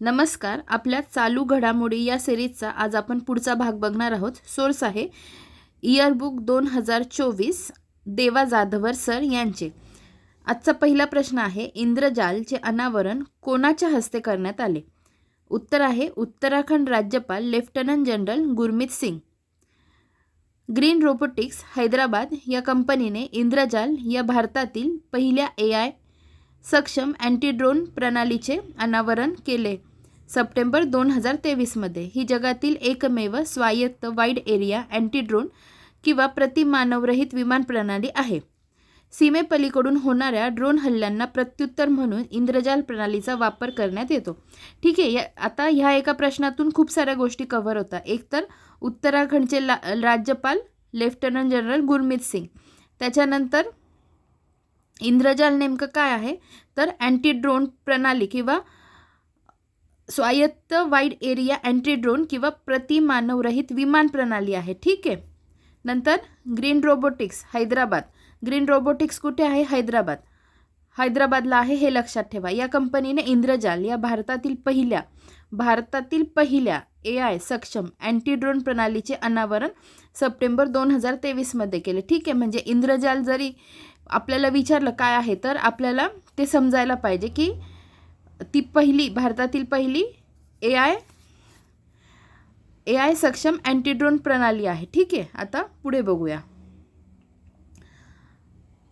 नमस्कार आपल्या चालू घडामोडी या सिरीजचा आज आपण पुढचा भाग बघणार आहोत. सोर्स आहे इयरबुक दोन हजार चोवीस देवा जाधवर सर यांचे. आजचा पहिला प्रश्न आहे इंद्रजालचे अनावरण कोणाच्या हस्ते करण्यात आले? उत्तर आहे उत्तराखंड राज्यपाल lieutenant general Gurmeet Singh. Green robotics Hyderabad या कंपनीने इंद्रजाल या भारतातील पहिल्या ए आय सक्षम अँटी ड्रोन प्रणालीचे अनावरण केले. सप्टेंबर दोन हजार तेवीसमध्ये ही जगातील एकमेव स्वायत्त वाईड एरिया अँटी ड्रोन किंवा प्रतिमानवरहित विमान प्रणाली आहे. सीमेपलीकडून होणाऱ्या ड्रोन हल्ल्यांना प्रत्युत्तर म्हणून इंद्रजाल प्रणालीचा वापर करण्यात येतो. ठीक आहे या आता ह्या एका प्रश्नातून खूप साऱ्या गोष्टी कव्हर होतात एकतर उत्तराखंडचे ला राज्यपाल लेफ्टनंट जनरल गुरमीत सिंग. त्याच्यानंतर इंद्रजाल नेमकं काय आहे? तर अँटी ड्रोन प्रणाली किंवा स्वायत्त वाईड एरिया अँटी ड्रोन किंवा प्रतिमानवरहित विमान प्रणाली आहे. ठीक आहे? नंतर green robotics Hyderabad. Green robotics कुठे आहे? हैदराबाद. हैदराबादला आहे हे लक्षात ठेवा. या कंपनीने इंद्रजाल या भारतातील पहिल्या भारतातील पहिल्या ए आय सक्षम अँटी ड्रोन प्रणालीचे अनावरण सप्टेंबर दोन हजार तेवीसमध्ये केले. ठीक आहे? म्हणजे इंद्रजाल जरी आपल्याला विचारलं काय आहे तर आपल्याला ते समजायला पाहिजे की ती पहिली भारतातील पहिली ए आय ए आय सक्षम अँटीड्रोन प्रणाली आहे. ठीक आहे आता पुढे बघूया.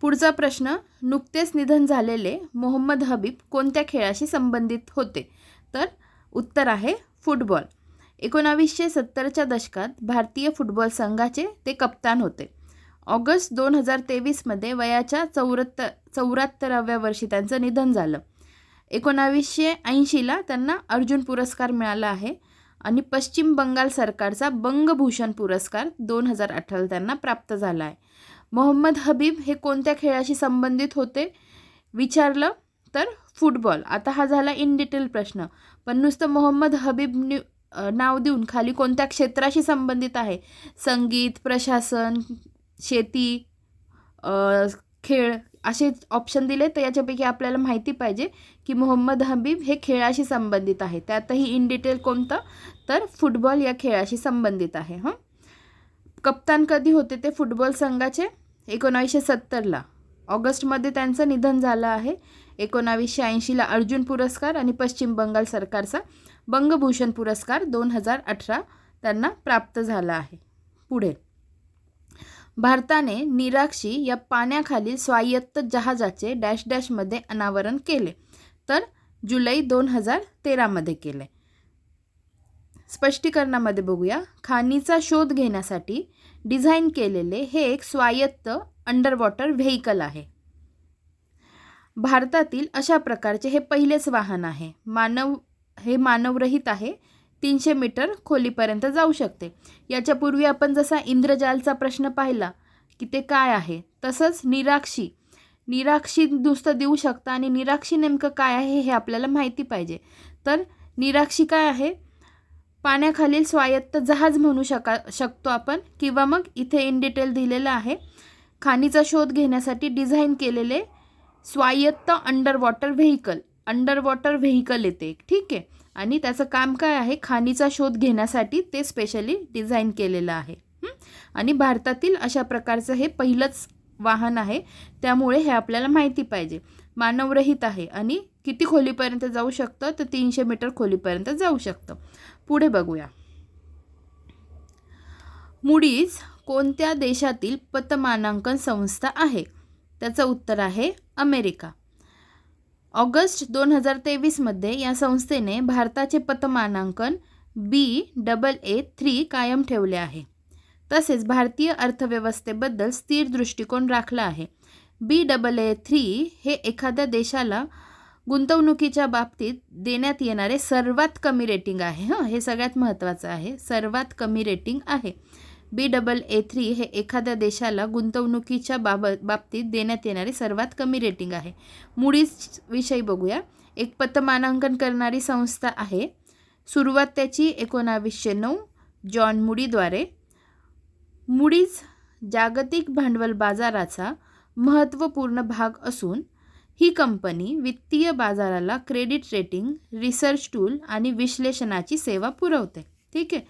पुढचा प्रश्न नुकतेच निधन झालेले मोहम्मद हबीब कोणत्या खेळाशी संबंधित होते? तर उत्तर आहे फुटबॉल. एकोणावीसशे सत्तरच्या दशकात भारतीय फुटबॉल संघाचे ते कप्तान होते. ऑगस्ट दोन हजार तेवीसमध्ये वयाच्या चौऱ्याहत्तर चौऱ्याहत्तराव्या वर्षी त्यांचं निधन झालं. एकोणावीसशे ऐंशीला त्यांना अर्जुन पुरस्कार मिळाला आहे आणि पश्चिम बंगाल सरकारचा बंगभूषण पुरस्कार दोन हजार अठराला त्यांना प्राप्त झाला आहे. मोहम्मद हबीब हे कोणत्या खेळाशी संबंधित होते? विचारलं तर फुटबॉल. आता हा झाला इन डिटेल प्रश्न. पण नुसतं मोहम्मद हबीब न्यू नाव देऊन खाली कोणत्या क्षेत्राशी संबंधित आहे? संगीत प्रशासन शेती खेळ असे ऑप्शन दिले तर याच्यापैकी आपल्याला माहिती पाहिजे की मोहम्मद हबीब हे खेळाशी संबंधित आहे. त्यातही इन डिटेल कोणतं? तर फुटबॉल या खेळाशी संबंधित आहे हं. कप्तान कधी होते ते फुटबॉल संघाचे? एकोणावीसशे सत्तरला. ऑगस्टमध्ये त्यांचं निधन झालं आहे. एकोणावीसशे ऐंशीला अर्जुन पुरस्कार आणि पश्चिम बंगाल सरकारचा बंगभूषण पुरस्कार दोन हजार अठरा त्यांना प्राप्त झाला आहे. पुढे. भारताने निराक्षी या पाण्याखालील स्वायत्त जहाजाचे डॅश डॅशमध्ये अनावरण केले. तर जुलै दोन हजार तेरामध्ये केले. स्पष्टीकरणामध्ये बघूया. खाणीचा शोध घेण्यासाठी डिझाईन केलेले हे एक स्वायत्त अंडर वॉटर व्हेकल आहे. भारतातील अशा प्रकारचे हे पहिलेच वाहन आहे. मानव हे मानवरहित आहे. तीनशे मीटर खोलीपर्यंत जाऊ शकते. याच्यापूर्वी आपण जसा इंद्रजालचा प्रश्न पाहिला की ते काय आहे तसंच निराक्षी निराक्षी नुसतं देऊ शकता आणि निराक्षी नेमकं काय आहे हे आपल्याला माहिती पाहिजे. तर निराक्षी काय आहे? पाण्याखालील स्वायत्त जहाज म्हणू शका शकतो आपण किंवा मग इथे इन डिटेल दिलेलं आहे. खाणीचा शोध घेण्यासाठी डिझाईन केलेले स्वायत्त under water vehicle under water vehicle येते ठीक आहे? आणि त्याचं काम काय आहे? खाणीचा शोध घेण्यासाठी ते स्पेशली डिझाईन केलेलं आहे. आणि भारतातील अशा प्रकारचं हे पहिलंच वाहन आहे. त्यामुळे हे आपल्याला माहिती पाहिजे. मानवरहित आहे आणि किती खोलीपर्यंत जाऊ शकतं? तर तीनशे मीटर खोलीपर्यंत जाऊ शकतं. पुढे बघूया. मुडीज कोणत्या देशातील पतमानांकन संस्था आहे? त्याचं उत्तर आहे अमेरिका. ऑगस्ट दोन हजार तेवीसमध्ये या संस्थेने भारताचे पतमानांकन बी डबल ए थ्री कायम ठेवले आहे. तसेच भारतीय अर्थव्यवस्थेबद्दल स्थिर दृष्टिकोन राखला आहे. बी डबल ए थ्री हे एखाद्या देशाला गुंतवणुकीच्या बाबतीत देण्यात येणारे सर्वात कमी रेटिंग आहे हं. हे सगळ्यात महत्त्वाचं आहे. सर्वात कमी रेटिंग आहे. बी डबल ए थ्री हे एखाद्या देशाला गुंतवणुकीच्या बाबत बाबतीत देण्यात येणारे सर्वात कमी रेटिंग आहे. मुडीज विषयी बघूया. एक पतमानांकन करणारी संस्था आहे. सुरुवात त्याची एकोणावीसशे नऊ जॉन मुडीद्वारे. मुडीज जागतिक भांडवल बाजाराचा महत्त्वपूर्ण भाग असून ही कंपनी वित्तीय बाजाराला क्रेडिट रेटिंग रिसर्च टूल आणि विश्लेषणाची सेवा पुरवते. ठीक आहे.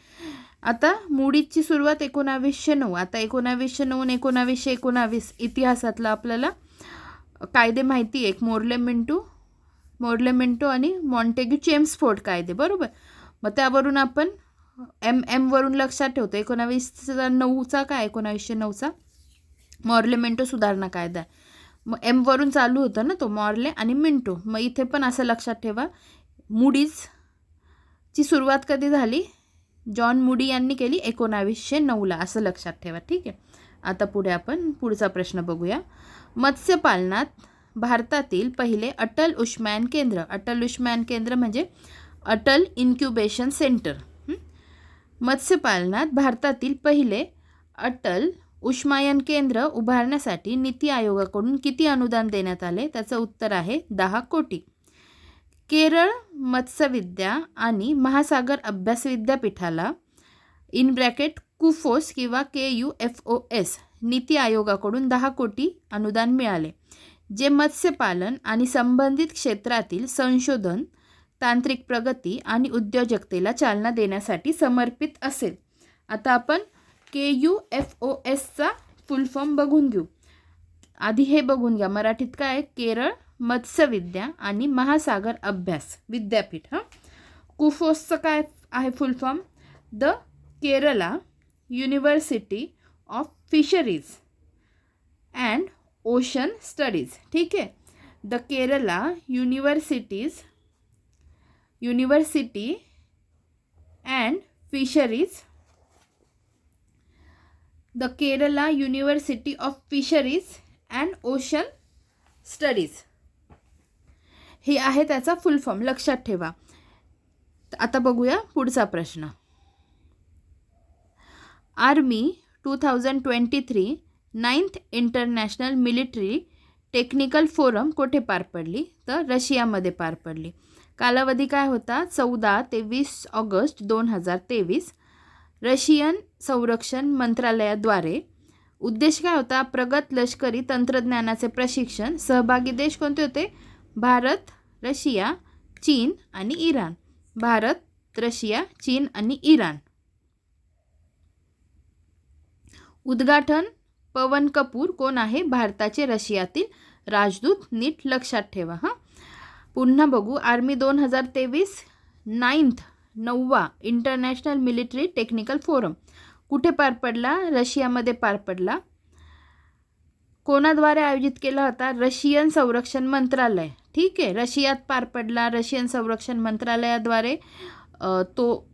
आता मुडीजची सुरुवात एकोणावीसशे नऊ आता एकोणावीसशे नऊ एकोणावीसशे एकोणावीस इतिहासातलं आपल्याला कायदे माहिती आहे. एक मोर्ले मिंटू मोर्ले मिंटो आणि मॉन्टेग्यू चेम्सफोर्ड कायदे बरोबर? मग त्यावरून आपण एम एमवरून लक्षात ठेवतो. एकोणावीसचा नऊचा काय? एकोणावीसशे नऊचा मॉर्ले मिंटो सुधारणा कायदा आहे. मग एमवरून चालू होतं ना तो मॉर्ले आणि मिंटो. मग इथे पण असं लक्षात ठेवा. मूडीजची सुरुवात कधी झाली? जॉन मुडी यांनी केली एकोणावीसशे नऊला असं लक्षात ठेवा ठीक आहे? आता पुढे आपण पुढचा प्रश्न बघूया. मत्स्यपालनात भारतातील पहिले अटल उष्मायन केंद्र. अटल उष्मायन केंद्र म्हणजे अटल इन्क्युबेशन सेंटर. मत्स्यपालनात भारतातील पहिले अटल उष्मायन केंद्र उभारण्यासाठी नीती आयोगाकडून किती अनुदान देण्यात आले? त्याचं उत्तर आहे दहा कोटी. केरळ मत्स्यविद्या आणि महासागर अभ्यास विद्यापीठाला इन ब्रॅकेट कुफोस किंवा K U F O S NITI आयोगाकडून दहा कोटी अनुदान मिळाले जे मत्स्यपालन आणि संबंधित क्षेत्रातील संशोधन तांत्रिक प्रगती आणि उद्योजकतेला चालना देण्यासाठी समर्पित असेल. आता आपण के यू एफ ओ एसचा फुल फॉर्म बघून घेऊ. आधी हे बघून घ्या मराठीत काय केरळ मत्स्यविद्या आणि महासागर अभ्यास. विद्यापीठ हां? कुफोसचं काय आहे full form the Kerala University of Fisheries and Ocean Studies ठीक आहे? The Kerala universities university and fisheries the Kerala University of Fisheries and Ocean Studies हे आहे त्याचा फुल फॉर्म लक्षात ठेवा. आता बघूया पुढचा प्रश्न. Army two thousand twenty three ninth International Military Technical Forum कोठे पार पडली? तर रशियामध्ये पार पडली. कालावधी काय होता? चौदा ते वीस ऑगस्ट दोन हजार तेवीस. रशियन संरक्षण मंत्रालयाद्वारे. उद्देश काय होता? प्रगत लष्करी तंत्रज्ञानाचे प्रशिक्षण. सहभागी देश कोणते होते? भारत रशिया चीन आणि इराण. भारत रशिया चीन आणि इराण. उद्घाटन पवन कपूर कोण आहे? भारताचे रशियातील राजदूत नीट लक्षात ठेवा हां. पुन्हा बघू आर्मी दोन हजार तेवीस नाईन्थ नववा इंटरनॅशनल मिलिटरी टेक्निकल फोरम. कुठे पार पडला? रशियामध्ये पार पडला. कोणाद्वारे आयोजित केला होता? रशियन संरक्षण मंत्रालय. ठीक आहे. रशियात पार पडला रशियन संरक्षण मंत्रालयाद्वारे. तो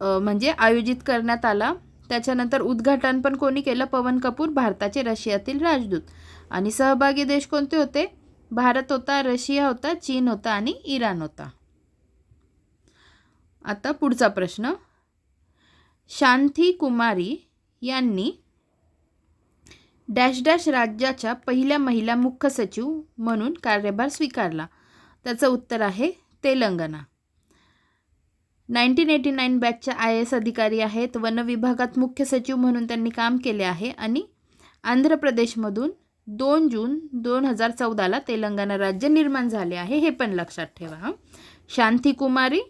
म्हणजे आयोजित करण्यात आला. त्याच्यानंतर उद्घाटन पण कोणी केलं? पवन कपूर भारताचे रशियातील राजदूत. आणि सहभागी देश कोणते होते? भारत होता रशिया होता चीन होता आणि इराण होता. आता पुढचा प्रश्न. शांती कुमारी यांनी डॅश डॅश राज्याच्या पहिल्या महिला मुख्य सचिव म्हणून कार्यभार स्वीकारला. त्याचं उत्तर आहे तेलंगणा. नाईन्टीन एटी नाईन बॅचच्या आय एस अधिकारी आहेत वन विभागात मुख्य सचिव म्हणून त्यांनी काम केले आहे आणि आंध्र प्रदेशमधून दोन जून दोन हजार चौदाला तेलंगणा राज्य निर्माण झाले आहे हे पण लक्षात ठेवा हां. शांती कुमारी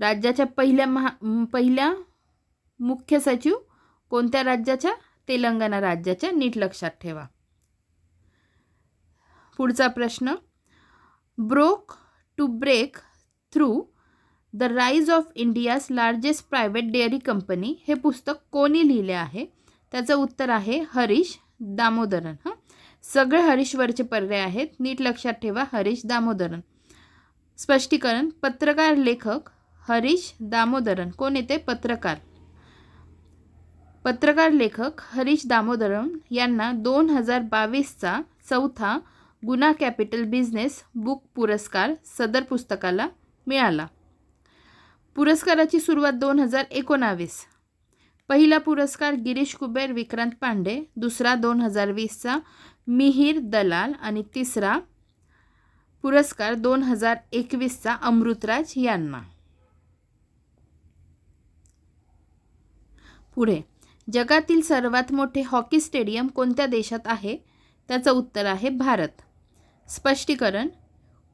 राज्याच्या पहिल्या महा पहिल्या मुख्य सचिव कोणत्या राज्याच्या? तेलंगणा राज्याच्या नीट लक्षात ठेवा. पुढचा प्रश्न. Broke to Break Through the Rise of India's Largest Private Dairy Company हे पुस्तक कोणी लिहिले आहे? त्याचं उत्तर आहे हरीश दामोदरन. हां? सगळे हरीशवरचे पर्याय आहेत. नीट लक्षात ठेवा हरीश दामोदरन. स्पष्टीकरण पत्रकार लेखक हरीश दामोदरन. कोण येते? पत्रकार. पत्रकार लेखक हरीश दामोदरम यांना दोन हजार बावीसचा चौथा गुना कॅपिटल बिझनेस बुक पुरस्कार सदर पुस्तकाला मिळाला. पुरस्काराची सुरुवात दोन हजार एकोणावीस. पहिला पुरस्कार गिरीश कुबेर विक्रांत पांडे दुसरा दोन हजार वीसचा मिहीर दलाल आणि तिसरा पुरस्कार दोन हजार एकवीसचा अमृतराज यांना. पुढे जगातील सर्वात मोठे हॉकी स्टेडियम कोणत्या देशात आहे? त्याचं उत्तर आहे भारत. स्पष्टीकरण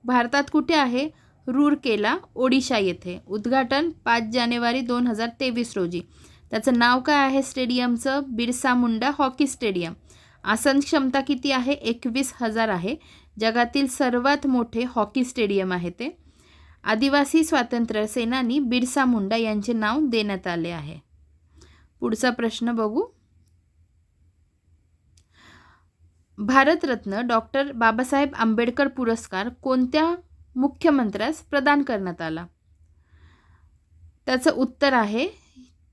भारतात कुठे आहे? रूरकेला ओडिशा येथे. उद्घाटन पाच जानेवारी दोन हजार तेवीस रोजी. त्याचं नाव काय आहे स्टेडियमचं? Birsa Munda hockey stadium. आसन क्षमता किती आहे? एकवीस हजार आहे. जगातील सर्वात मोठे हॉकी स्टेडियम आहे ते. आदिवासी स्वातंत्र्य सेनानी बिरसा मुंडा यांचे नाव देण्यात आले आहे. पुढचा प्रश्न बघू. भारतरत्न डॉक्टर बाबासाहेब आंबेडकर पुरस्कार कोणत्या मुख्यमंत्र्यास प्रदान करण्यात आला? त्याचं उत्तर आहे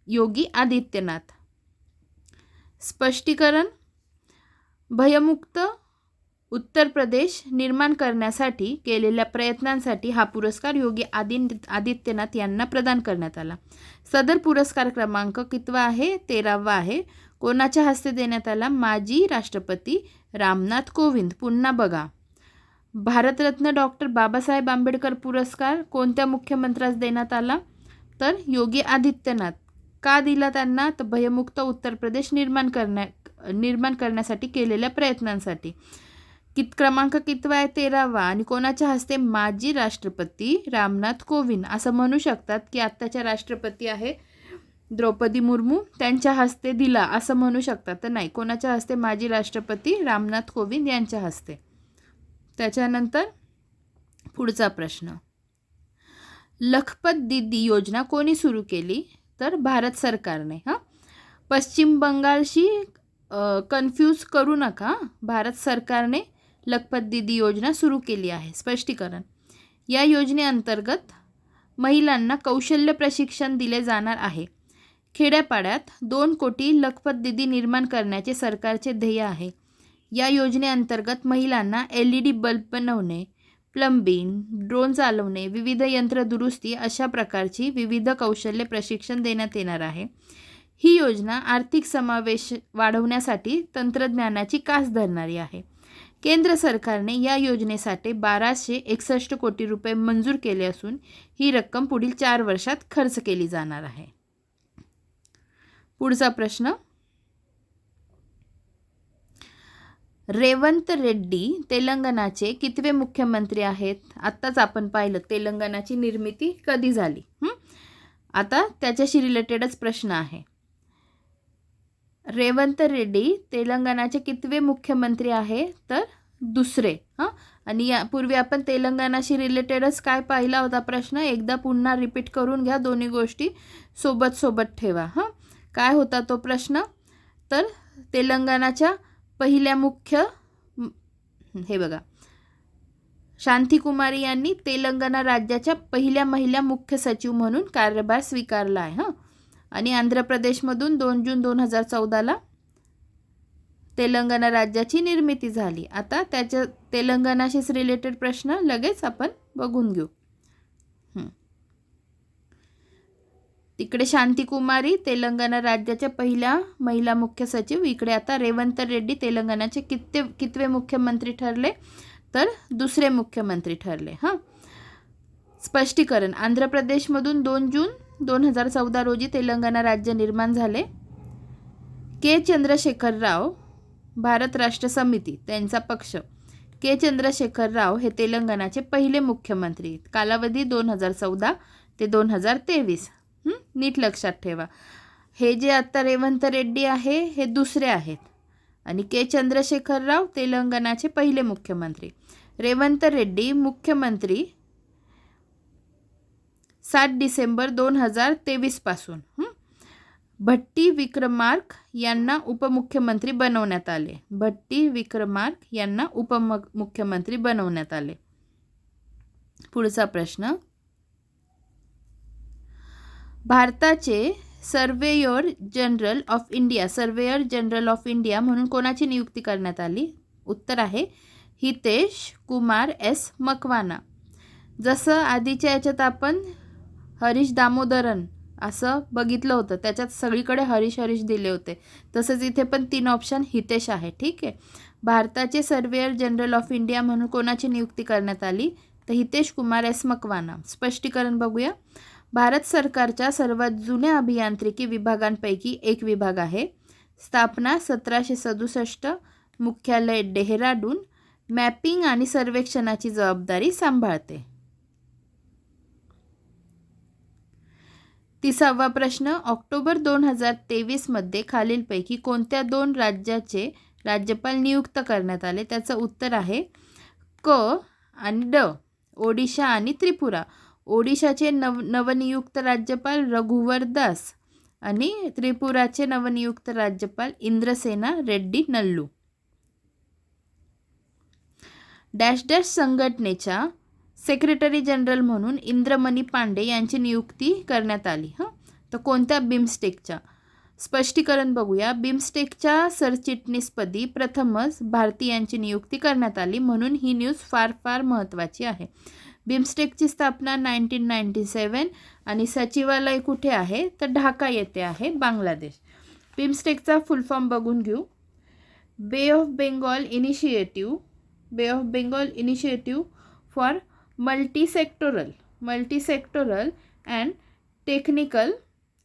योगी आदित्यनाथ. स्पष्टीकरण भयमुक्त उत्तर प्रदेश निर्माण करण्यासाठी केलेल्या प्रयत्नांसाठी हा पुरस्कार योगी आदि आदित्यनाथ यांना प्रदान करण्यात आला. सदर पुरस्कार क्रमांक कितवा आहे? तेरावा आहे. कोणाच्या हस्ते देण्यात आला? माजी राष्ट्रपती रामनाथ कोविंद. पुन्हा बघा. भारतरत्न डॉक्टर बाबासाहेब आंबेडकर पुरस्कार कोणत्या मुख्यमंत्र्यास देण्यात आला? तर योगी आदित्यनाथ. का दिला त्यांना? तर भयमुक्त उत्तर प्रदेश निर्माण करण्या निर्माण करण्यासाठी केलेल्या प्रयत्नांसाठी. कित क्रमांक कितवा आहे? तेरावा. आणि कोणाच्या हस्ते माजी राष्ट्रपती रामनाथ कोविंद? असं म्हणू शकतात की आत्ताच्या राष्ट्रपती आहे द्रौपदी मुर्मू. त्यांच्या हस्ते दिला. असं म्हणू शकतात. तर नाही. कोणाच्या हस्ते? माजी राष्ट्रपती रामनाथ कोविंद यांच्या हस्ते. त्याच्यानंतर पुढचा प्रश्न. लखपत दिदी योजना कोणी सुरू केली? तर भारत सरकारने. हां? पश्चिम बंगालशी कन्फ्यूज करू नका. भारत सरकारने लखपत दिदी योजना सुरू केली आहे. स्पष्टीकरण. या योजनेअंतर्गत महिलांना कौशल्य प्रशिक्षण दिले जाणार आहे. खेड्यापाड्यात दोन कोटी लखपत दिदी निर्माण करण्याचे सरकारचे ध्येय आहे. या योजनेअंतर्गत महिलांना एल ई डी बल्ब बनवणे प्लंबिंग ड्रोन चालवणे विविध यंत्रदुरुस्ती अशा प्रकारची विविध कौशल्य प्रशिक्षण देण्यात येणार आहे. ही योजना आर्थिक समावेश वाढवण्यासाठी तंत्रज्ञानाची कास धरणारी आहे. केंद्र सरकारने या योजनेसाठी बाराशे एकसष्ट कोटी रुपये मंजूर केले असून ही रक्कम पुढील चार वर्षात खर्च केली जाणार आहे. पुढचा प्रश्न. रेवंत रेड्डी तेलंगणाचे कितवे मुख्यमंत्री आहेत? आत्ताच आपण पाहिलं तेलंगणाची निर्मिती कधी झाली? आता त्याच्याशी रिलेटेडच प्रश्न आहे. रेवंत रेड्डी तेलंगणाचे कितवे मुख्यमंत्री आहे? तर दुसरे हां? आणि या पूर्वी आपण तेलंगणाशी रिलेटेडच काय पाहिला होता प्रश्न? एकदा पुन्हा रिपीट करून घ्या दोन्ही गोष्टी सोबत सोबत ठेवा हां? काय होता तो प्रश्न? तर तेलंगणाच्या पहिल्या मुख्य हे बघा. शांतिकुमारी यांनी तेलंगणा राज्याच्या पहिल्या महिला मुख्य सचिव म्हणून कार्यभार स्वीकारला आहे हां? आणि आंध्र प्रदेशमधून दोन जून दोन हजार चौदाला तेलंगणा राज्याची निर्मिती झाली. आता त्याच्या तेलंगणाशीच रिलेटेड प्रश्न लगेच आपण बघून घेऊ. तिकडे शांतिकुमारी तेलंगणा राज्याच्या पहिल्या महिला मुख्य सचिव इकडे आता रेवंत रेड्डी तेलंगणाचे कितवे कितवे मुख्यमंत्री ठरले तर दुसरे मुख्यमंत्री ठरले. हां. स्पष्टीकरण आंध्र प्रदेशमधून दोन जून दोन हजार चौदा रोजी तेलंगणा राज्य निर्माण झाले. के. चंद्रशेखर राव भारत राष्ट्र समिती त्यांचा पक्ष. के. चंद्रशेखर राव हे तेलंगणाचे पहिले मुख्यमंत्री कालावधी दोन हजार चौदा ते दोन हजार तेवीस. नीट लक्षात ठेवा. हे जे आत्ता रेवंत रेड्डी आहे हे दुसरे आहेत. आणि के. चंद्रशेखर राव तेलंगणाचे पहिले मुख्यमंत्री. रेवंत रेड्डी मुख्यमंत्री सात डिसेंबर दोन हजार तेवीसपासून भट्टी विक्रमार्क यांना उपमुख्यमंत्री बनवण्यात आले. भट्टी विक्रमार्क यांना उपमुख्यमंत्री बनवण्यात आले. पुढचा प्रश्न. भारताचे surveyor general of India surveyor general of India म्हणून कोणाची नियुक्ती करण्यात आली? उत्तर आहे हितेश कुमार एस मकवाना. जसं आधीच्या याच्यात आपण हरीश दामोदरन असं बघितलं होतं. त्याच्यात सगळीकडे हरीश हरीश दिले होते. तसंच इथे पण तीन ऑप्शन हितेश आहे. ठीक आहे? भारताचे सर्वेअर जनरल ऑफ इंडिया म्हणून कोणाची नियुक्ती करण्यात आली? तर हितेश कुमार एस मकवाना. स्पष्टीकरण बघूया. भारत सरकारच्या सर्वात जुन्या अभियांत्रिकी विभागांपैकी एक विभाग आहे. स्थापना सतराशे सदुसष्ट मुख्यालय डेहराडून मॅपिंग आणि सर्वेक्षणाची जबाबदारी सांभाळते. तिसावा प्रश्न ऑक्टोबर दोन हजार तेवीसमध्ये खालीलपैकी कोणत्या दोन राज्याचे राज्यपाल नियुक्त करण्यात आले? त्याचं उत्तर आहे क आणि ड ओडिशा आणि त्रिपुरा. ओडिशाचे नव नवनियुक्त राज्यपाल रघुवर दास आणि त्रिपुराचे नवनियुक्त राज्यपाल इंद्रसेना रेड्डी नल्लू. डॅश डॅश संघटनेच्या सेक्रेटरी जनरल म्हणून इंद्रमणी पांडे यांची नियुक्ती करण्यात आली. हां? तर कोणत्या बिमस्टेकच्या? स्पष्टीकरण बघूया. बिमस्टेकच्या सरचिटणीसपदी प्रथमच भारतीयांची नियुक्ती करण्यात आली म्हणून ही न्यूज फार फार महत्त्वाची आहे. बिमस्टेकची स्थापना नाईन्टीन नाईन्टी सेवन आणि सचिवालय कुठे आहे? तर ढाका येथे आहे बांगलादेश. बिमस्टेकचा फुल फॉर्म बघून घेऊ. Bay of Bengal Initiative Bay of Bengal Initiative for Multisectoral Multisectoral and Technical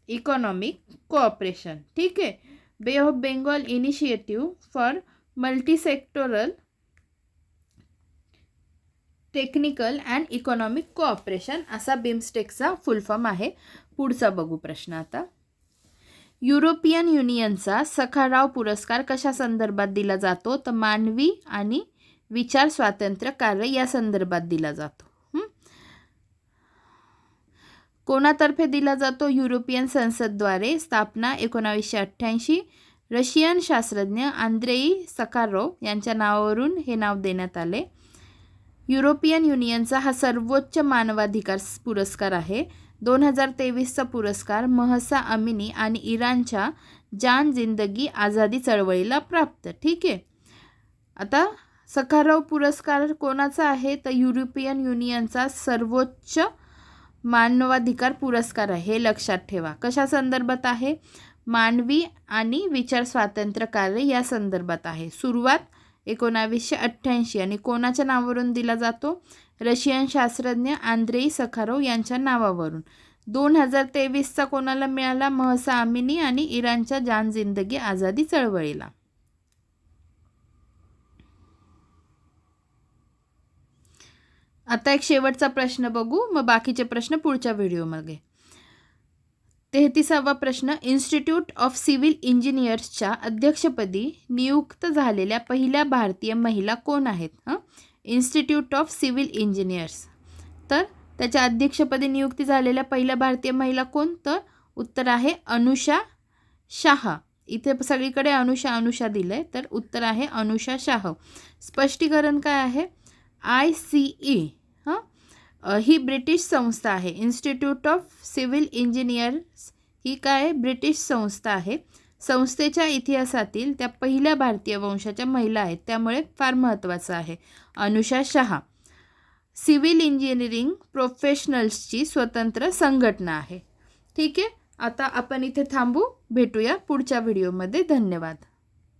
Economic Cooperation ठीक आहे? Bay of Bengal Initiative for Multisectoral Technical and Economic Cooperation असा बिमस्टेकचा फुल फॉर्म आहे. पुढचा बघू प्रश्न आता. युरोपियन युनियनचा सखाराव पुरस्कार कशा संदर्भात दिला जातो? तर मानवी आणि विचार स्वातंत्र्य कार्य या संदर्भात दिला जातो. कोणातर्फे दिला जातो? युरोपियन संसदद्वारे स्थापना एकोणावीसशे अठ्ठ्याऐंशी. रशियन शास्त्रज्ञ आंद्रेई सकारो यांच्या नावावरून हे नाव देण्यात आले. युरोपियन युनियनचा हा सर्वोच्च मानवाधिकार पुरस्कार आहे. दोन हजार तेवीसचा पुरस्कार महसा अमिनी आणि इराणच्या जान जिंदगी आझादी चळवळीला प्राप्त. ठीक आहे. आता सखाराव पुरस्कार कोणाचा आहे? तर युरोपियन युनियनचा सर्वोच्च मानवाधिकार पुरस्कार आहे. हे लक्षात ठेवा. कशा संदर्भात आहे? मानवी आणि विचार स्वातंत्र्य कार्य या संदर्भात आहे. सुरुवात एकोणावीसशे अठ्ठ्याऐंशी आणि कोणाच्या नावावरून दिला जातो? रशियन शास्त्रज्ञ आंद्रेई सखारोव यांच्या नावावरून. दोन हजार तेवीसचा कोणाला मिळाला? महसा अमिनी आणि इराणच्या जान जिंदगी आझादी चळवळीला. आता एक शेवटचा प्रश्न बघू मग बाकीचे प्रश्न पुढच्या व्हिडिओमध्ये तेहतीसावा प्रश्न इन्स्टिट्यूट ऑफ सिव्हिल इंजिनियर्सच्या अध्यक्षपदी नियुक्त झालेल्या पहिल्या भारतीय महिला कोण आहेत? हं? इन्स्टिट्यूट ऑफ सिव्हिल इंजिनियर्स तर त्याच्या अध्यक्षपदी नियुक्ती झालेल्या पहिल्या भारतीय महिला कोण? तर उत्तर आहे अनुषा शाह. इथे सगळीकडे अनुषा अनुषा दिलं आहे तर उत्तर आहे अनुषा शाह. स्पष्टीकरण काय आहे? आय सी ई हां? ही ब्रिटिश संस्था आहे. इन्स्टिट्यूट ऑफ सिव्हिल इंजिनियर्स ही काय ब्रिटिश संस्था आहे. संस्थेच्या इतिहासातील त्या पहिल्या भारतीय वंशाच्या महिला आहेत. त्यामुळे फार महत्त्वाचं आहे. अनुषा शहा सिव्हिल इंजिनिअरिंग प्रोफेशनल्सची स्वतंत्र संघटना आहे. ठीक आहे? आता आपण इथे थांबू भेटूया पुढच्या व्हिडिओमध्ये. धन्यवाद.